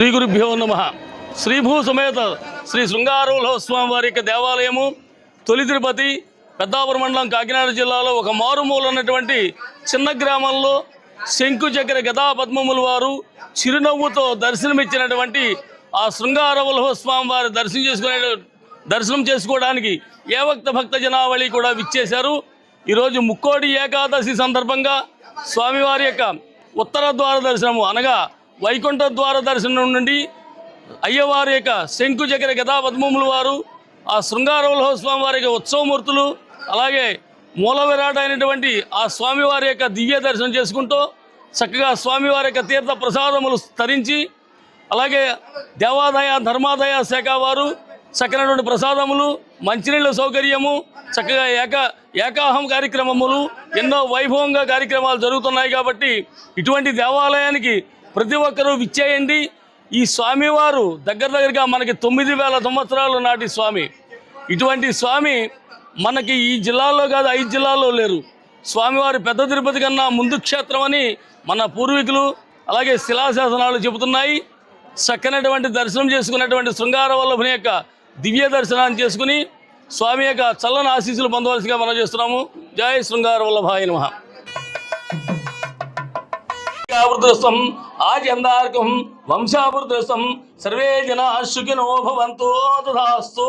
శ్రీ గురుభ్యో నమ. శ్రీభూ సమేత శ్రీ శృంగారులో స్వామివారి యొక్క దేవాలయము తొలి తిరుపతి పెద్దాపురం మండలం కాకినాడ జిల్లాలో ఒక మారుమూల ఉన్నటువంటి చిన్న గ్రామంలో శంకు చక్ర గదా పద్మముల వారు చిరునవ్వుతో దర్శనమిచ్చినటువంటి ఆ శృంగార స్వామి వారి దర్శనం చేసుకునే దర్శనం చేసుకోవడానికి ఏవక్త భక్త జనావళి కూడా విచ్చేశారు. ఈరోజు ముక్కోడి ఏకాదశి సందర్భంగా స్వామివారి యొక్క ఉత్తర ద్వార దర్శనము అనగా వైకుంఠ ద్వార దర్శనం నుండి అయ్యవారి యొక్క శంకు చక్ర గదాపద్మములు వారు ఆ శృంగార స్వామి వారి యొక్క ఉత్సవమూర్తులు అలాగే మూల విరాట అయినటువంటి ఆ స్వామివారి యొక్క దివ్య దర్శనం చేసుకుంటూ చక్కగా స్వామివారి యొక్క తీర్థ ప్రసాదములు తరించి అలాగే దేవాదాయ ధర్మాదాయ శాఖ వారు చక్కనటువంటి ప్రసాదములు మంచినీళ్ళ సౌకర్యము చక్కగా ఏక ఏకాహం కార్యక్రమములు ఎన్నో వైభవంగా కార్యక్రమాలు జరుగుతున్నాయి కాబట్టి ఇటువంటి దేవాలయానికి ప్రతి ఒక్కరూ విచ్చేయండి. ఈ స్వామివారు దగ్గర దగ్గరగా మనకి తొమ్మిది వేల సంవత్సరాలు నాటి స్వామి. ఇటువంటి స్వామి మనకి ఈ జిల్లాలో కాదు ఐదు జిల్లాల్లో లేరు. స్వామివారి పెద్ద తిరుపతి కన్నా ముందు క్షేత్రం అని మన పూర్వీకులు అలాగే శిలాశాసనాలు చెబుతున్నాయి. చక్కనటువంటి దర్శనం చేసుకున్నటువంటి శృంగార వల్లభుని యొక్క దివ్య దర్శనాన్ని చేసుకుని స్వామి యొక్క చల్లని ఆశీస్సులు పొందవలసిగా మనం చేస్తున్నాము. జయ శృంగార వల్లభాయ నమ. వంశాభివృద్ధం ఆజందార్కం వంశాభివృద్ధం సర్వే జనా సుఖినో భవంతు తథాస్తు